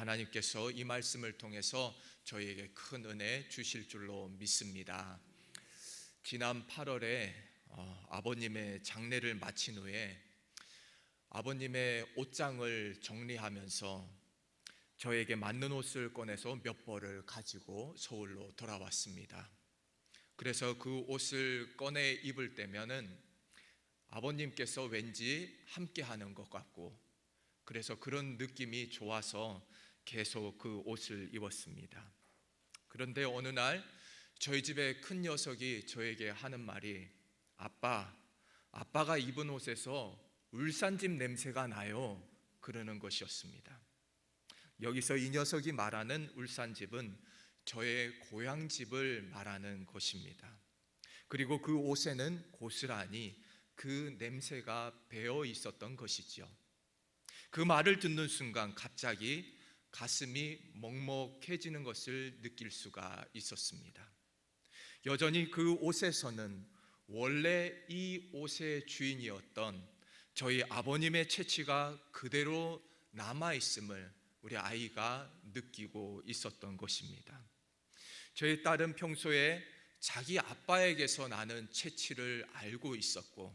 하나님께서 이 말씀을 통해서 저희에게 큰 은혜 주실 줄로 믿습니다. 지난 8월에 어, 아버님의 장례를 마친 후에 아버님의 옷장을 정리하면서 저에게 맞는 옷을 꺼내서 몇 벌을 가지고 서울로 돌아왔습니다. 그래서 그 옷을 꺼내 입을 때면은 아버님께서 왠지 함께 하는 것 같고 그래서 그런 느낌이 좋아서 계속 그 옷을 입었습니다. 그런데 어느 날 저희 집에 큰 녀석이 저에게 하는 말이 아빠, 아빠가 입은 옷에서 울산집 냄새가 나요. 그러는 것이었습니다. 여기서 이 녀석이 말하는 울산집은 저의 고향집을 말하는 것입니다. 그리고 그 옷에는 고스란히 그 냄새가 배어 있었던 것이죠. 그 말을 듣는 순간 갑자기 가슴이 먹먹해지는 것을 느낄 수가 있었습니다. 여전히 그 옷에서는 원래 이 옷의 주인이었던 저희 아버님의 채취가 그대로 남아 있음을 우리 아이가 느끼고 있었던 것입니다. 저희 딸은 평소에 자기 아빠에게서 나는 채취를 알고 있었고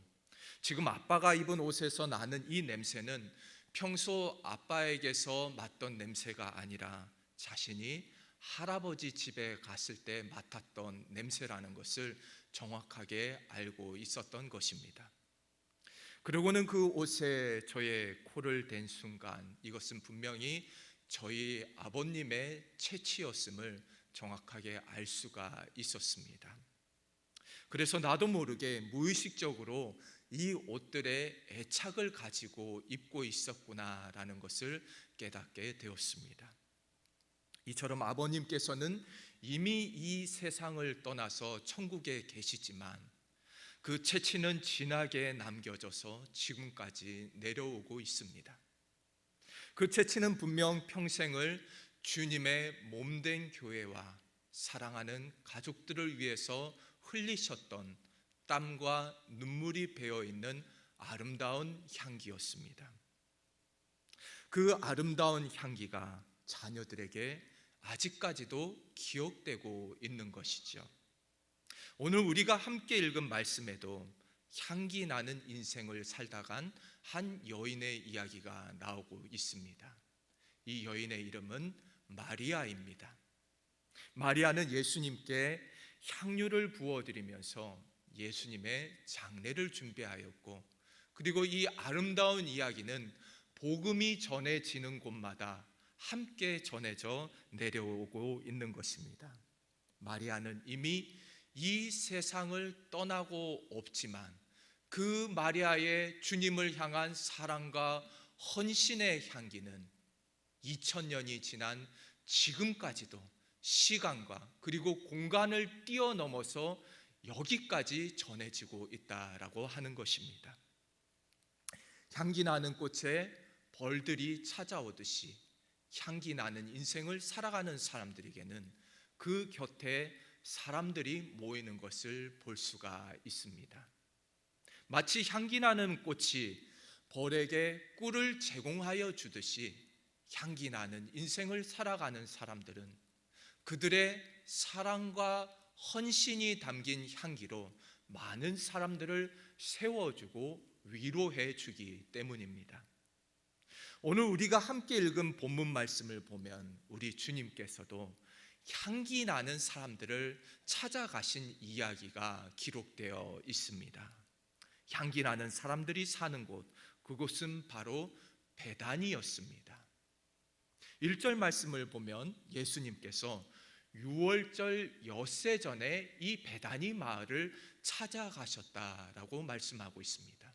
지금 아빠가 입은 옷에서 나는 이 냄새는 평소 아빠에게서 맡던 냄새가 아니라 자신이 할아버지 집에 갔을 때 맡았던 냄새라는 것을 정확하게 알고 있었던 것입니다. 그러고는 그 옷에 저의 코를 댄 순간 이것은 분명히 저희 아버님의 채취였음을 정확하게 알 수가 있었습니다. 그래서 나도 모르게 무의식적으로 이 옷들의 애착을 가지고 입고 있었구나라는 것을 깨닫게 되었습니다. 이처럼 아버님께서는 이미 이 세상을 떠나서 천국에 계시지만 그 채취는 진하게 남겨져서 지금까지 내려오고 있습니다. 그 채취는 분명 평생을 주님의 몸된 교회와 사랑하는 가족들을 위해서 흘리셨던 땀과 눈물이 배어 있는 아름다운 향기였습니다. 그 아름다운 향기가 자녀들에게 아직까지도 기억되고 있는 것이죠. 오늘 우리가 함께 읽은 말씀에도 향기 나는 인생을 살다간 한 여인의 이야기가 나오고 있습니다. 이 여인의 이름은 마리아입니다. 마리아는 예수님께 향유를 부어드리면서 예수님의 장례를 준비하였고, 그리고 이 아름다운 이야기는 복음이 전해지는 곳마다 함께 전해져 내려오고 있는 것입니다. 마리아는 이미 이 세상을 떠나고 없지만 그 마리아의 주님을 향한 사랑과 헌신의 향기는 2000년이 지난 지금까지도 시간과 그리고 공간을 뛰어넘어서 여기까지 전해지고 있다라고 하는 것입니다. 향기 나는 꽃에 벌들이 찾아오듯이 향기 나는 인생을 살아가는 사람들에게는 그 곁에 사람들이 모이는 것을 볼 수가 있습니다. 마치 향기 나는 꽃이 벌에게 꿀을 제공하여 주듯이 향기 나는 인생을 살아가는 사람들은 그들의 사랑과 헌신이 담긴 향기로 많은 사람들을 세워주고 위로해 주기 때문입니다. 오늘 우리가 함께 읽은 본문 말씀을 보면 우리 주님께서도 향기 나는 사람들을 찾아가신 이야기가 기록되어 있습니다. 향기 나는 사람들이 사는 곳, 그곳은 바로 베단이었습니다. 1절 말씀을 보면 예수님께서 6월절 엿새 전에 이 베다니 마을을 찾아가셨다라고 말씀하고 있습니다.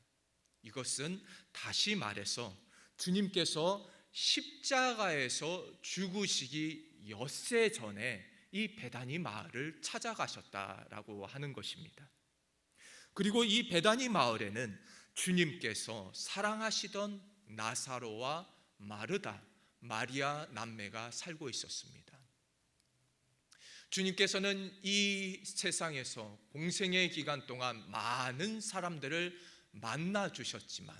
이것은 다시 말해서 주님께서 십자가에서 죽으시기 엿새 전에 이 베다니 마을을 찾아가셨다라고 하는 것입니다. 그리고 이 베다니 마을에는 주님께서 사랑하시던 나사로와 마르다, 마리아 남매가 살고 있었습니다. 주님께서는 이 세상에서 공생의 기간 동안 많은 사람들을 만나 주셨지만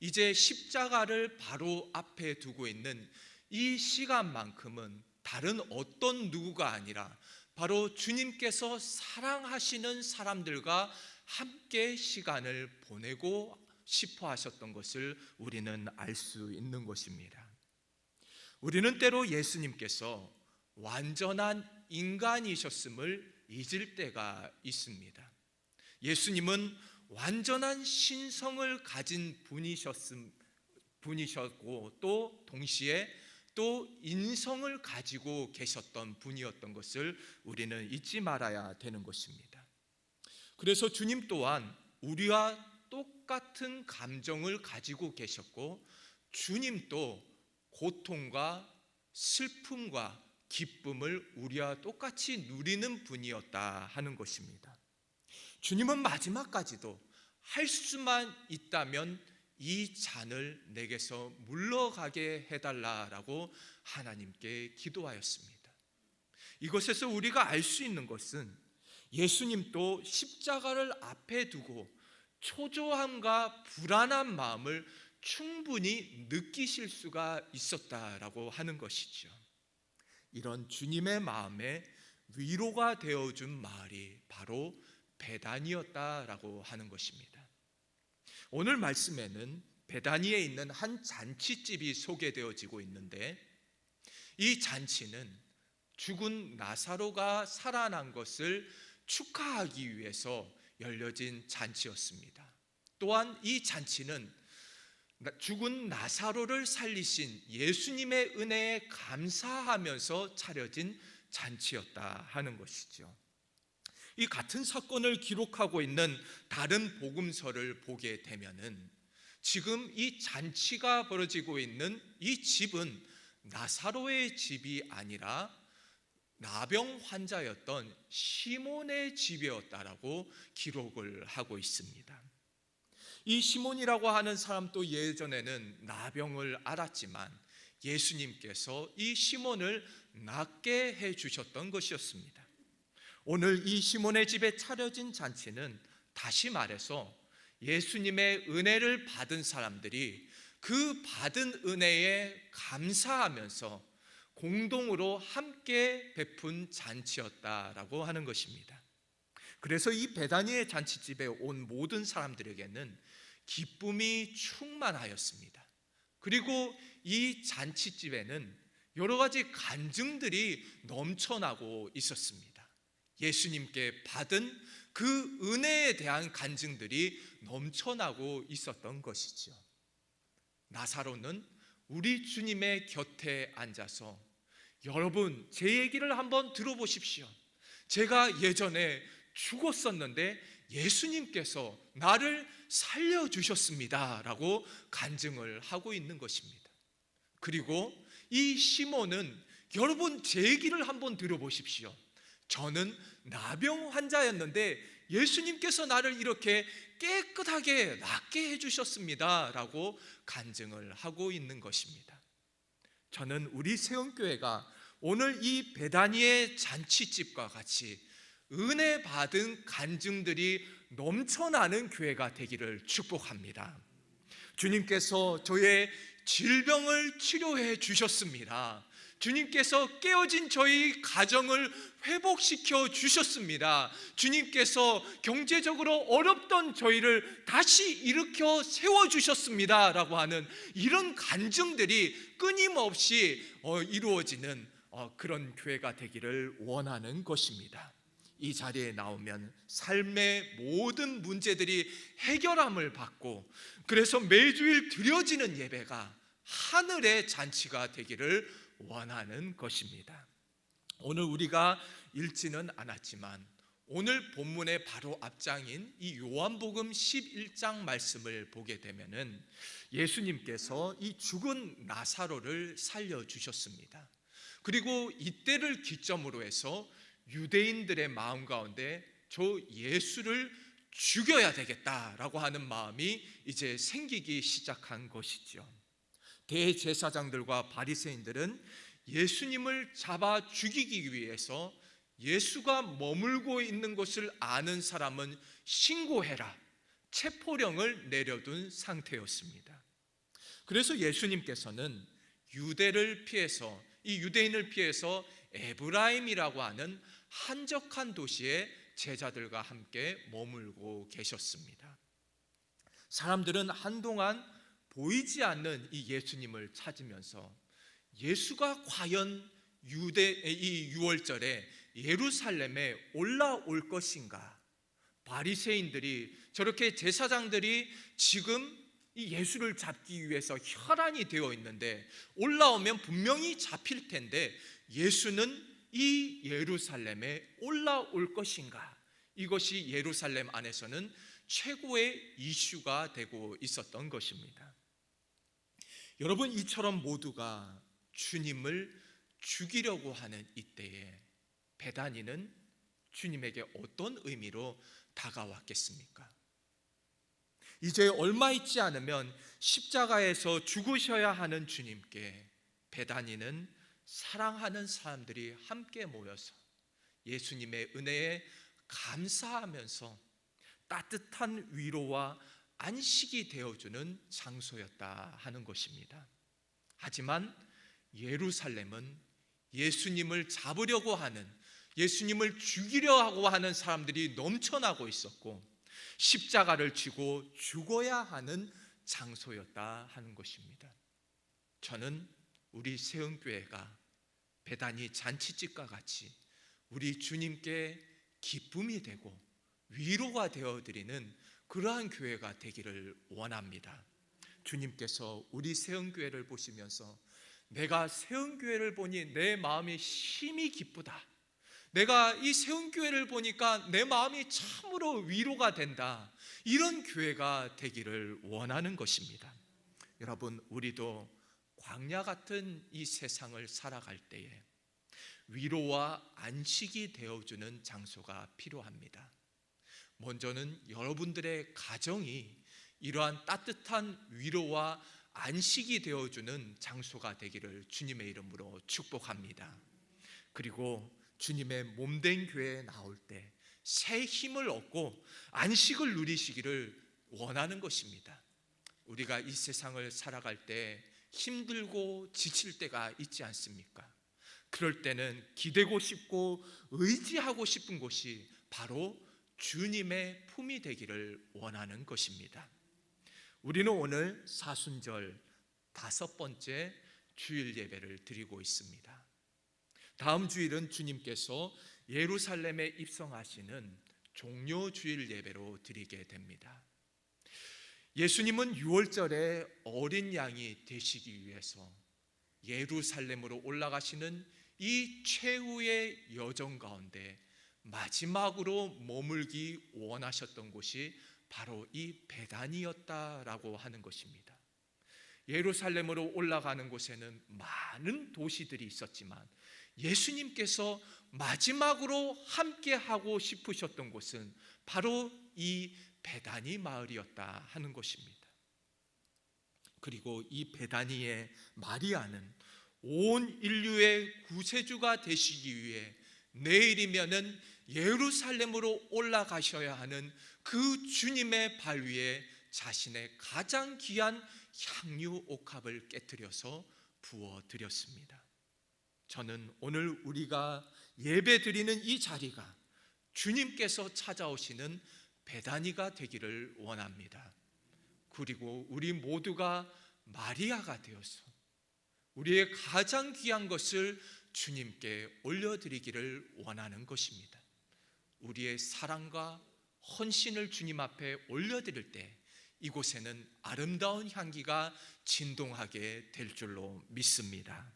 이제 십자가를 바로 앞에 두고 있는 이 시간만큼은 다른 어떤 누구가 아니라 바로 주님께서 사랑하시는 사람들과 함께 시간을 보내고 싶어 하셨던 것을 우리는 알 수 있는 것입니다. 우리는 때로 예수님께서 완전한 인간이셨음을 잊을 때가 있습니다. 예수님은 완전한 신성을 가진 분이셨음 분이셨고 또 동시에 또 인성을 가지고 계셨던 분이었던 것을 우리는 잊지 말아야 되는 것입니다. 그래서 주님 또한 우리와 똑같은 감정을 가지고 계셨고 주님도 고통과 슬픔과 기쁨을 우리와 똑같이 누리는 분이었다 하는 것입니다. 주님은 마지막까지도 할 수만 있다면 이 잔을 내게서 물러가게 해달라라고 하나님께 기도하였습니다. 이것에서 우리가 알 수 있는 것은 예수님도 십자가를 앞에 두고 초조함과 불안한 마음을 충분히 느끼실 수가 있었다라고 하는 것이죠. 이런 주님의 마음에 위로가 되어준 말이 바로 배단이었다라고 하는 것입니다. 오늘 말씀에는 베다니에 있는 한 잔치집이 소개되어지고 있는데 이 잔치는 죽은 나사로가 살아난 것을 축하하기 위해서 열려진 잔치였습니다. 또한 이 잔치는 죽은 나사로를 살리신 예수님의 은혜에 감사하면서 차려진 잔치였다 하는 것이죠. 이 같은 사건을 기록하고 있는 다른 복음서를 보게 되면은 지금 이 잔치가 벌어지고 있는 이 집은 나사로의 집이 아니라 나병 환자였던 시몬의 집이었다라고 기록을 하고 있습니다. 이 시몬이라고 하는 사람도 예전에는 나병을 알았지만 예수님께서 이 시몬을 낫게 해 주셨던 것이었습니다. 오늘 이 시몬의 집에 차려진 잔치는 다시 말해서 예수님의 은혜를 받은 사람들이 그 받은 은혜에 감사하면서 공동으로 함께 베푼 잔치였다라고 하는 것입니다. 그래서 이 베다니의 잔치집에 온 모든 사람들에게는 기쁨이 충만하였습니다. 그리고 이 잔치집에는 여러 가지 간증들이 넘쳐나고 있었습니다. 예수님께 받은 그 은혜에 대한 간증들이 넘쳐나고 있었던 것이죠. 나사로는 우리 주님의 곁에 앉아서 여러분, 제 얘기를 한번 들어보십시오. 제가 예전에 죽었었는데 예수님께서 나를 살려주셨습니다. 라고 간증을 하고 있는 것입니다. 그리고 이 시몬은 여러분, 제 얘기를 한번 들어보십시오. 저는 나병 환자였는데 예수님께서 나를 이렇게 깨끗하게 낫게 해주셨습니다. 라고 간증을 하고 있는 것입니다. 저는 우리 세운교회가 오늘 이 베다니의 잔치집과 같이 은혜 받은 간증들이 넘쳐나는 교회가 되기를 축복합니다. 주님께서 저의 질병을 치료해 주셨습니다. 주님께서 깨어진 저희 가정을 회복시켜 주셨습니다. 주님께서 경제적으로 어렵던 저희를 다시 일으켜 세워 주셨습니다. 라고 하는 이런 간증들이 끊임없이 어, 이루어지는 어, 그런 교회가 되기를 원하는 것입니다. 이 자리에 나오면 삶의 모든 문제들이 해결함을 받고 그래서 매주일 드려지는 예배가 하늘의 잔치가 되기를 원하는 것입니다. 오늘 우리가 읽지는 않았지만 오늘 본문의 바로 앞장인 이 요한복음 11장 말씀을 보게 되면은 예수님께서 이 죽은 나사로를 살려 주셨습니다. 그리고 이때를 기점으로 해서 유대인들의 마음 가운데 저 예수를 죽여야 되겠다라고 하는 마음이 이제 생기기 시작한 것이죠. 대제사장들과 바리새인들은 예수님을 잡아 죽이기 위해서 예수가 머물고 있는 것을 아는 사람은 신고해라. 체포령을 내려둔 상태였습니다. 그래서 예수님께서는 유대를 피해서 이 유대인을 피해서 에브라임이라고 하는 한적한 도시에 제자들과 함께 머물고 계셨습니다. 사람들은 한동안 보이지 않는 이 예수님을 찾으면서 예수가 과연 유대 이 유월절에 예루살렘에 올라올 것인가? 바리새인들이 저렇게 제사장들이 지금 이 예수를 잡기 위해서 혈안이 되어 있는데 올라오면 분명히 잡힐 텐데 예수는 이 예루살렘에 올라올 것인가? 이것이 예루살렘 안에서는 최고의 이슈가 되고 있었던 것입니다. 여러분 이처럼 모두가 주님을 죽이려고 하는 이때에 베다니는 주님에게 어떤 의미로 다가왔겠습니까? 이제 얼마 있지 않으면 십자가에서 죽으셔야 하는 주님께 베다니는 사랑하는 사람들이 함께 모여서 예수님의 은혜에 감사하면서 따뜻한 위로와 안식이 되어주는 장소였다 하는 것입니다. 하지만 예루살렘은 예수님을 잡으려고 하는 예수님을 죽이려 고 하는 사람들이 넘쳐나고 있었고 십자가를 지고 죽어야 하는 장소였다 하는 것입니다. 저는 우리 세은교회가 배단이 잔치집과 같이 우리 주님께 기쁨이 되고 위로가 되어 드리는 그러한 교회가 되기를 원합니다. 주님께서 우리 세은교회를 보시면서 내가 세운교회를 보니 내 마음이 심히 기쁘다. 내가 이 세운교회를 보니까 내 마음이 참으로 위로가 된다. 이런 교회가 되기를 원하는 것입니다. 여러분, 우리도 광야 같은 이 세상을 살아갈 때에 위로와 안식이 되어주는 장소가 필요합니다. 먼저는 여러분들의 가정이 이러한 따뜻한 위로와 안식이 되어주는 장소가 되기를 주님의 이름으로 축복합니다. 그리고 주님의 몸된 교회에 나올 때 새 힘을 얻고 안식을 누리시기를 원하는 것입니다. 우리가 이 세상을 살아갈 때 힘들고 지칠 때가 있지 않습니까? 그럴 때는 기대고 싶고 의지하고 싶은 곳이 바로 주님의 품이 되기를 원하는 것입니다. 우리는 오늘 사순절 다섯 번째 주일 예배를 드리고 있습니다. 다음 주일은 주님께서 예루살렘에 입성하시는 종료 주일 예배로 드리게 됩니다. 예수님은 6월절에 어린 양이 되시기 위해서 예루살렘으로 올라가시는 이 최후의 여정 가운데 마지막으로 머물기 원하셨던 곳이 바로 이 베단이었다라고 하는 것입니다. 예루살렘으로 올라가는 곳에는 많은 도시들이 있었지만 예수님께서 마지막으로 함께 하고 싶으셨던 곳은 바로 이 베다니 마을이었다 하는 것입니다. 그리고 이 베다니의 마리아는 온 인류의 구세주가 되시기 위해 내일이면은 예루살렘으로 올라가셔야 하는 그 주님의 발 위에 자신의 가장 귀한 향유 옥합을 깨뜨려서 부어 드렸습니다. 저는 오늘 우리가 예배 드리는 이 자리가 주님께서 찾아오시는 배단이가 되기를 원합니다. 그리고 우리 모두가 마리아가 되어서 우리의 가장 귀한 것을 주님께 올려드리기를 원하는 것입니다. 우리의 사랑과 헌신을 주님 앞에 올려드릴 때 이곳에는 아름다운 향기가 진동하게 될 줄로 믿습니다.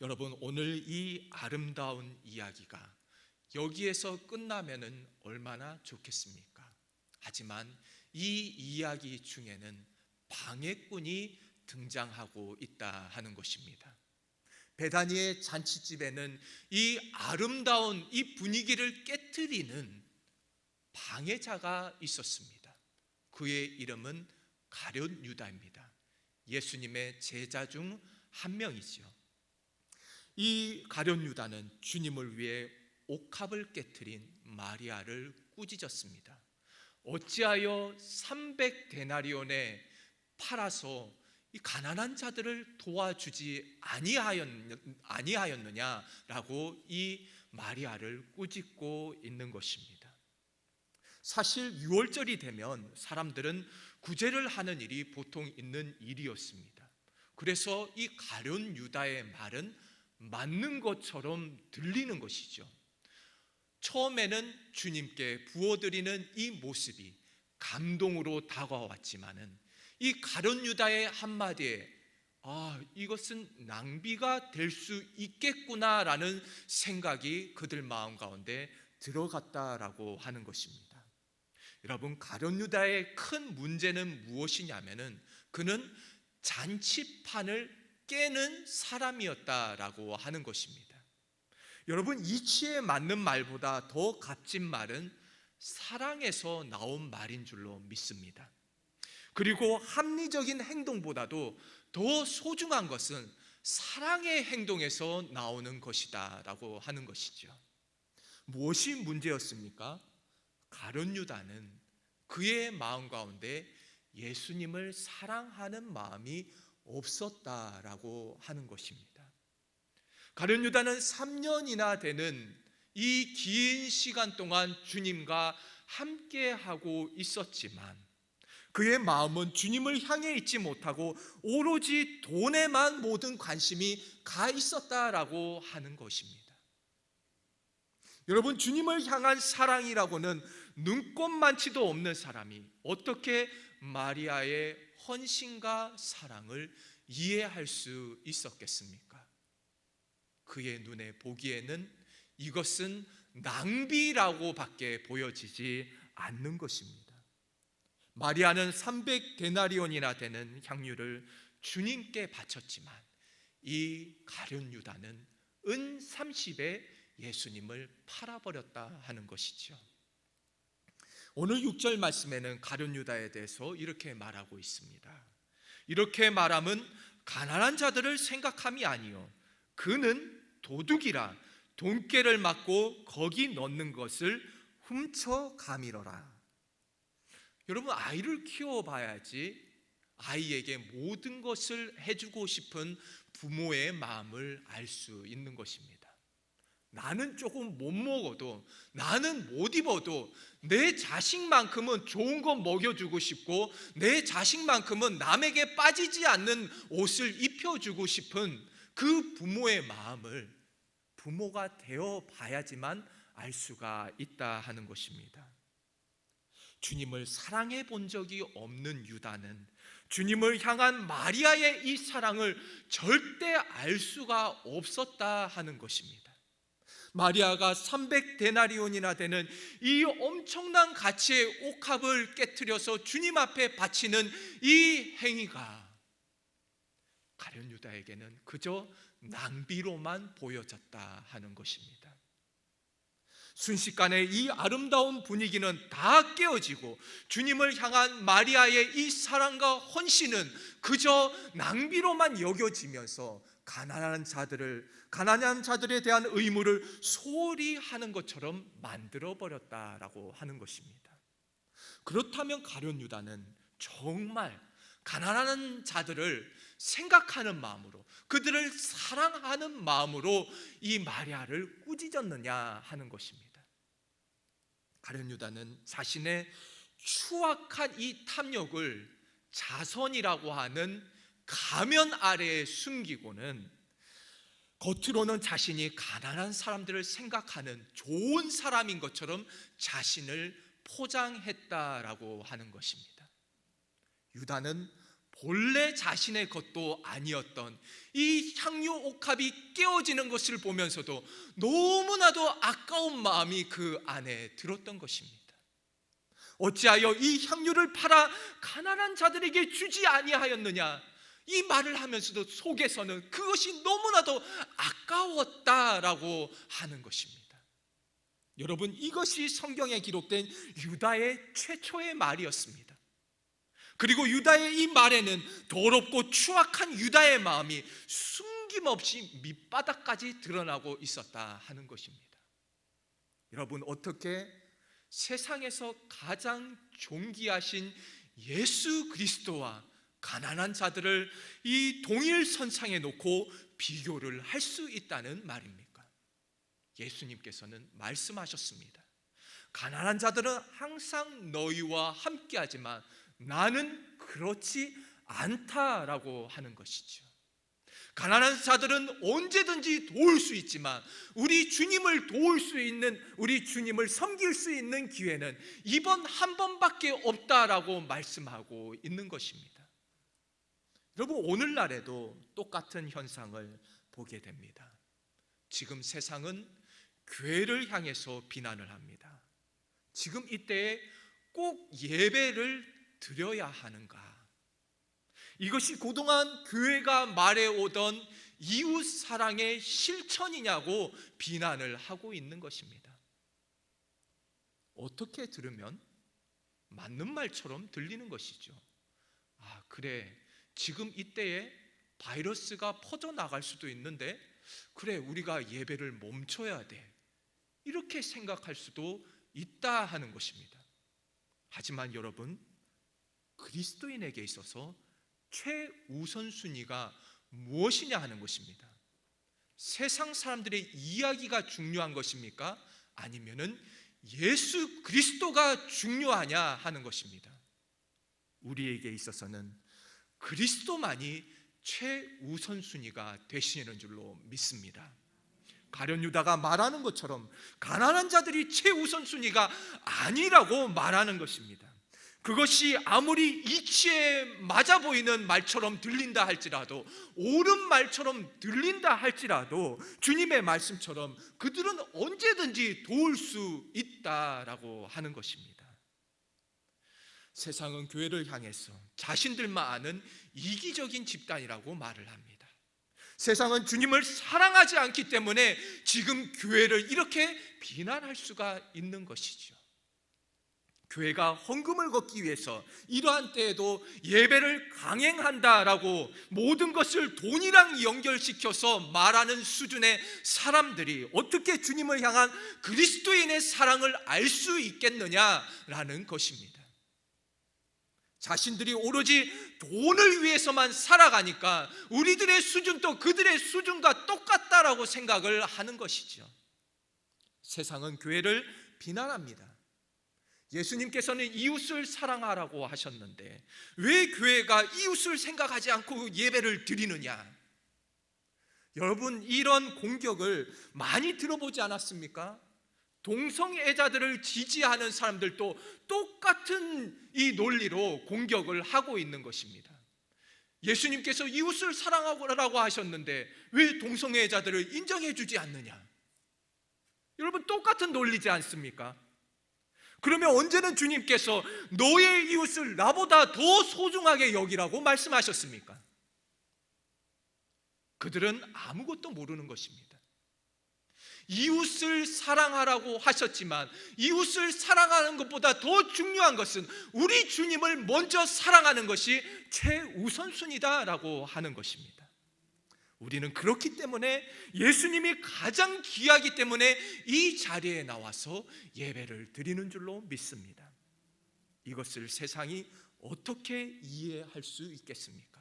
여러분, 오늘 이 아름다운 이야기가 여기에서 끝나면은 얼마나 좋겠습니까? 하지만 이 이야기 중에는 방해꾼이 등장하고 있다 하는 것입니다. 베다니의 잔치집에는 이 아름다운 이 분위기를 깨뜨리는 방해자가 있었습니다. 그의 이름은 가룟 유다입니다. 예수님의 제자 중 한 명이지요. 이 가룟 유다는 주님을 위해 옥합을 깨뜨린 마리아를 꾸짖었습니다. 어찌하여 300 데나리온에 팔아서 이 가난한 자들을 도와주지 아니하였, 아니하였느 냐라고 이 마리아를 꾸짖고 있는 것입니다. 사실 6월절이 되면 사람들은 구제를 하는 일이 보통 있는 일이었습니다. 그래서 이 가룟 유다의 말은 맞는 것처럼 들리는 것이죠. 처음에는 주님께 부어드리는 이 모습이 감동으로 다가왔지만은 이 가룟 유다의 한마디에 아, 이것은 낭비가 될 수 있겠구나라는 생각이 그들 마음 가운데 들어갔다라고 하는 것입니다. 여러분, 가룟 유다의 큰 문제는 무엇이냐면은 그는 잔치판을 깨는 사람이었다라고 하는 것입니다. 여러분, 이치에 맞는 말보다 더 값진 말은 사랑에서 나온 말인 줄로 믿습니다. 그리고 합리적인 행동보다도 더 소중한 것은 사랑의 행동에서 나오는 것이다라고 하는 것이죠. 무엇이 문제였습니까? 가룟 유다는 그의 마음 가운데 예수님을 사랑하는 마음이 없었다라고 하는 것입니다. 가룟 유다는 3년이나 되는 이 긴 시간 동안 주님과 함께 하고 있었지만 그의 마음은 주님을 향해 있지 못하고 오로지 돈에만 모든 관심이 가 있었다라고 하는 것입니다. 여러분 주님을 향한 사랑이라고는 눈꼽만치도 없는 사람이 어떻게 마리아의 헌신과 사랑을 이해할 수 있었겠습니까? 그의 눈에 보기에는 이것은 낭비라고밖에 보여지지 않는 것입니다. 마리아는 300데나리온이나 되는 향유를 주님께 바쳤지만 이 가룟 유다는 은 30에 예수님을 팔아버렸다 하는 것이죠. 오늘 6절 말씀에는 가룟 유다에 대해서 이렇게 말하고 있습니다. 이렇게 말함은 가난한 자들을 생각함이 아니요 그는 도둑이라 돈깨를 맞고 거기 넣는 것을 훔쳐 가미러라. 여러분 아이를 키워봐야지 아이에게 모든 것을 해주고 싶은 부모의 마음을 알 수 있는 것입니다. 나는 조금 못 먹어도 나는 못 입어도 내 자식만큼은 좋은 거 먹여주고 싶고 내 자식만큼은 남에게 빠지지 않는 옷을 입혀주고 싶은 그 부모의 마음을 부모가 되어 봐야지만 알 수가 있다 하는 것입니다. 주님을 사랑해 본 적이 없는 유다는 주님을 향한 마리아의 이 사랑을 절대 알 수가 없었다 하는 것입니다. 마리아가 300데나리온이나 되는 이 엄청난 가치의 옥합을 깨뜨려서 주님 앞에 바치는 이 행위가 가련 유다에게는 그저 낭비로만 보여졌다 하는 것입니다. 순식간에 이 아름다운 분위기는 다 깨어지고 주님을 향한 마리아의 이 사랑과 헌신은 그저 낭비로만 여겨지면서 가난한 자들을 가난한 자들에 대한 의무를 소홀히 하는 것처럼 만들어 버렸다라고 하는 것입니다. 그렇다면 가룟 유다는 정말 가난한 자들을 생각하는 마음으로 그들을 사랑하는 마음으로 이 마리아를 꾸짖었느냐 하는 것입니다. 가룟 유다는 자신의 추악한 이 탐욕을 자선이라고 하는 가면 아래에 숨기고는 겉으로는 자신이 가난한 사람들을 생각하는 좋은 사람인 것처럼 자신을 포장했다라고 하는 것입니다. 유다는 본래 자신의 것도 아니었던 이 향유 옥합이 깨어지는 것을 보면서도 너무나도 아까운 마음이 그 안에 들었던 것입니다. 어찌하여 이 향유를 팔아 가난한 자들에게 주지 아니하였느냐? 이 말을 하면서도 속에서는 그것이 너무나도 아까웠다라고 하는 것입니다. 여러분, 이것이 성경에 기록된 유다의 최초의 말이었습니다. 그리고 유다의 이 말에는 더럽고 추악한 유다의 마음이 숨김없이 밑바닥까지 드러나고 있었다 하는 것입니다. 여러분, 어떻게 세상에서 가장 존귀하신 예수 그리스도와 가난한 자들을 이 동일 선상에 놓고 비교를 할 수 있다는 말입니까? 예수님께서는 말씀하셨습니다. 가난한 자들은 항상 너희와 함께하지만 나는 그렇지 않다라고 하는 것이죠. 가난한 자들은 언제든지 도울 수 있지만 우리 주님을 도울 수 있는 우리 주님을 섬길 수 있는 기회는 이번 한 번밖에 없다라고 말씀하고 있는 것입니다. 여러분 오늘날에도 똑같은 현상을 보게 됩니다. 지금 세상은 교회를 향해서 비난을 합니다. 지금 이때에 꼭 예배를 드려야 하는가? 이것이 그동안 교회가 말해오던 이웃 사랑의 실천이냐고 비난을 하고 있는 것입니다. 어떻게 들으면 맞는 말처럼 들리는 것이죠. 아, 그래. 지금 이때에 바이러스가 퍼져나갈 수도 있는데, 그래, 우리가 예배를 멈춰야 돼. 이렇게 생각할 수도 있다 하는 것입니다. 하지만 여러분, 그리스도인에게 있어서 최우선순위가 무엇이냐 하는 것입니다. 세상 사람들의 이야기가 중요한 것입니까? 아니면은 예수 그리스도가 중요하냐 하는 것입니다. 우리에게 있어서는 그리스도만이 최우선순위가 되시는 줄로 믿습니다. 가련 유다가 말하는 것처럼 가난한 자들이 최우선순위가 아니라고 말하는 것입니다. 그것이 아무리 이치에 맞아 보이는 말처럼 들린다 할지라도 옳은 말처럼 들린다 할지라도 주님의 말씀처럼 그들은 언제든지 도울 수 있다라고 하는 것입니다. 세상은 교회를 향해서 자신들만 아는 이기적인 집단이라고 말을 합니다. 세상은 주님을 사랑하지 않기 때문에 지금 교회를 이렇게 비난할 수가 있는 것이죠. 교회가 헌금을 걷기 위해서 이러한 때에도 예배를 강행한다라고 모든 것을 돈이랑 연결시켜서 말하는 수준의 사람들이 어떻게 주님을 향한 그리스도인의 사랑을 알 수 있겠느냐라는 것입니다. 자신들이 오로지 돈을 위해서만 살아가니까 우리들의 수준도 그들의 수준과 똑같다라고 생각을 하는 것이죠. 세상은 교회를 비난합니다. 예수님께서는 이웃을 사랑하라고 하셨는데 왜 교회가 이웃을 생각하지 않고 예배를 드리느냐? 여러분 이런 공격을 많이 들어보지 않았습니까? 동성애자들을 지지하는 사람들도 똑같은 이 논리로 공격을 하고 있는 것입니다. 예수님께서 이웃을 사랑하라고 하셨는데 왜 동성애자들을 인정해 주지 않느냐? 여러분 똑같은 논리지 않습니까? 그러면 언제는 주님께서 너의 이웃을 나보다 더 소중하게 여기라고 말씀하셨습니까? 그들은 아무것도 모르는 것입니다. 이웃을 사랑하라고 하셨지만 이웃을 사랑하는 것보다 더 중요한 것은 우리 주님을 먼저 사랑하는 것이 최우선순위다라고 하는 것입니다. 우리는 그렇기 때문에 예수님이 가장 귀하기 때문에 이 자리에 나와서 예배를 드리는 줄로 믿습니다. 이것을 세상이 어떻게 이해할 수 있겠습니까?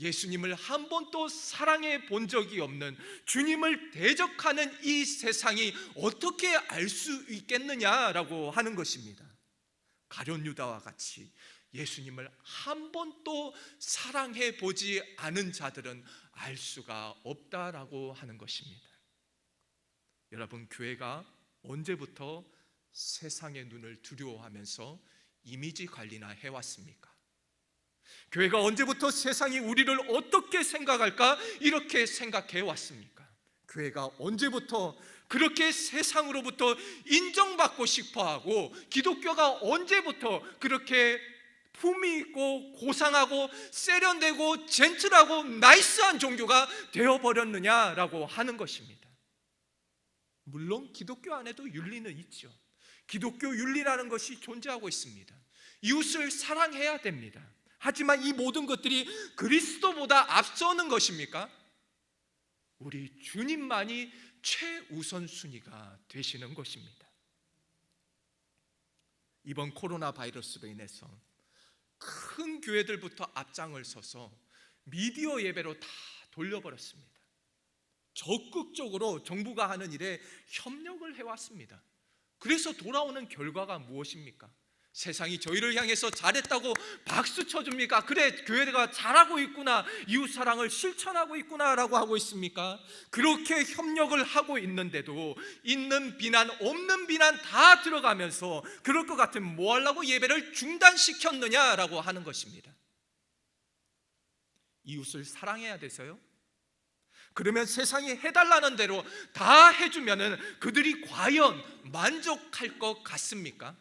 예수님을 한 번도 사랑해 본 적이 없는 주님을 대적하는 이 세상이 어떻게 알 수 있겠느냐라고 하는 것입니다. 가련 유다와 같이 예수님을 한 번도 사랑해 보지 않은 자들은 알 수가 없다라고 하는 것입니다. 여러분 교회가 언제부터 세상의 눈을 두려워하면서 이미지 관리나 해왔습니까? 교회가 언제부터 세상이 우리를 어떻게 생각할까 이렇게 생각해 왔습니까? 교회가 언제부터 그렇게 세상으로부터 인정받고 싶어 하고 기독교가 언제부터 그렇게 품이 있고 고상하고 세련되고 젠틀하고 나이스한 종교가 되어버렸느냐라고 하는 것입니다. 물론 기독교 안에도 윤리는 있죠. 기독교 윤리라는 것이 존재하고 있습니다. 이웃을 사랑해야 됩니다. 하지만 이 모든 것들이 그리스도보다 앞서는 것입니까? 우리 주님만이 최우선 순위가 되시는 것입니다. 이번 코로나 바이러스로 인해서 큰 교회들부터 앞장을 서서 미디어 예배로 다 돌려버렸습니다. 적극적으로 정부가 하는 일에 협력을 해왔습니다. 그래서 돌아오는 결과가 무엇입니까? 세상이 저희를 향해서 잘했다고 박수 쳐줍니까? 그래, 교회가 잘하고 있구나. 이웃 사랑을 실천하고 있구나라고 하고 있습니까? 그렇게 협력을 하고 있는데도 있는 비난, 없는 비난 다 들어가면서 그럴 것 같으면 뭐 하려고 예배를 중단시켰느냐라고 하는 것입니다. 이웃을 사랑해야 돼서요? 그러면 세상이 해달라는 대로 다 해주면은 그들이 과연 만족할 것 같습니까?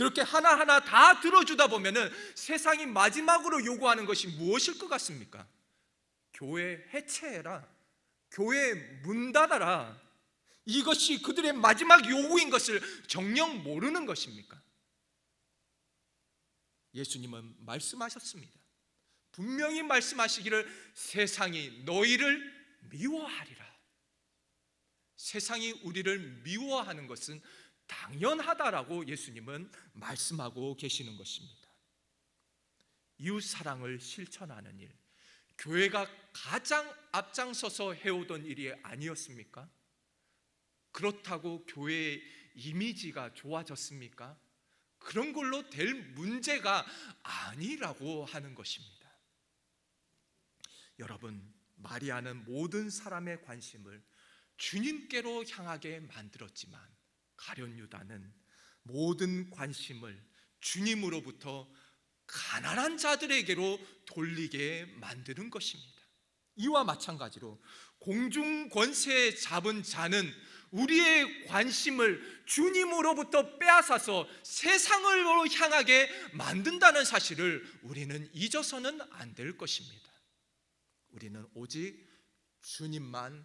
그렇게 하나하나 다 들어주다 보면은 세상이 마지막으로 요구하는 것이 무엇일 것 같습니까? 교회 해체해라. 교회 문 닫아라. 이것이 그들의 마지막 요구인 것을 정녕 모르는 것입니까? 예수님은 말씀하셨습니다. 분명히 말씀하시기를 세상이 너희를 미워하리라. 세상이 우리를 미워하는 것은 당연하다라고 예수님은 말씀하고 계시는 것입니다. 이웃 사랑을 실천하는 일, 교회가 가장 앞장서서 해오던 일이 아니었습니까? 그렇다고 교회의 이미지가 좋아졌습니까? 그런 걸로 될 문제가 아니라고 하는 것입니다. 여러분, 마리아는 모든 사람의 관심을 주님께로 향하게 만들었지만 가련 유다는 모든 관심을 주님으로부터 가난한 자들에게로 돌리게 만드는 것입니다. 이와 마찬가지로 공중 권세 잡은 자는 우리의 관심을 주님으로부터 빼앗아서 세상으로 향하게 만든다는 사실을 우리는 잊어서는 안 될 것입니다. 우리는 오직 주님만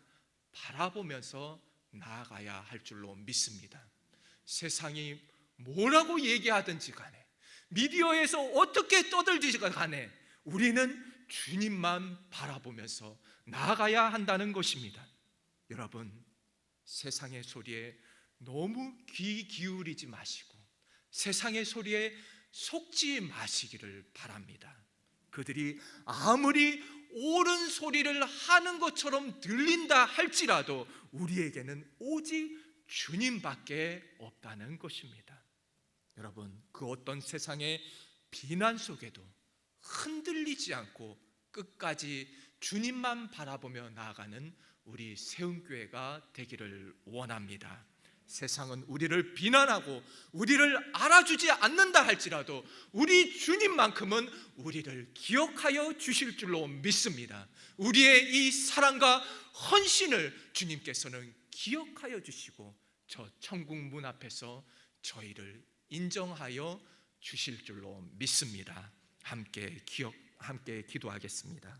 바라보면서 나아가야 할 줄로 믿습니다. 세상이 뭐라고 얘기하든지 간에 미디어에서 어떻게 떠들지 간에 우리는 주님만 바라보면서 나아가야 한다는 것입니다. 여러분, 세상의 소리에 너무 귀 기울이지 마시고 세상의 소리에 속지 마시기를 바랍니다. 그들이 아무리 옳은 소리를 하는 것처럼 들린다 할지라도 우리에게는 오직 주님밖에 없다는 것입니다. 여러분, 그 어떤 세상의 비난 속에도 흔들리지 않고 끝까지 주님만 바라보며 나아가는 우리 세운교회가 되기를 원합니다. 세상은 우리를 비난하고 우리를 알아주지 않는다 할지라도 우리 주님만큼은 우리를 기억하여 주실 줄로 믿습니다. 우리의 이 사랑과 헌신을 주님께서는 기억하여 주시고 저 천국 문 앞에서 저희를 인정하여 주실 줄로 믿습니다. 함께 기억 함께 기도하겠습니다.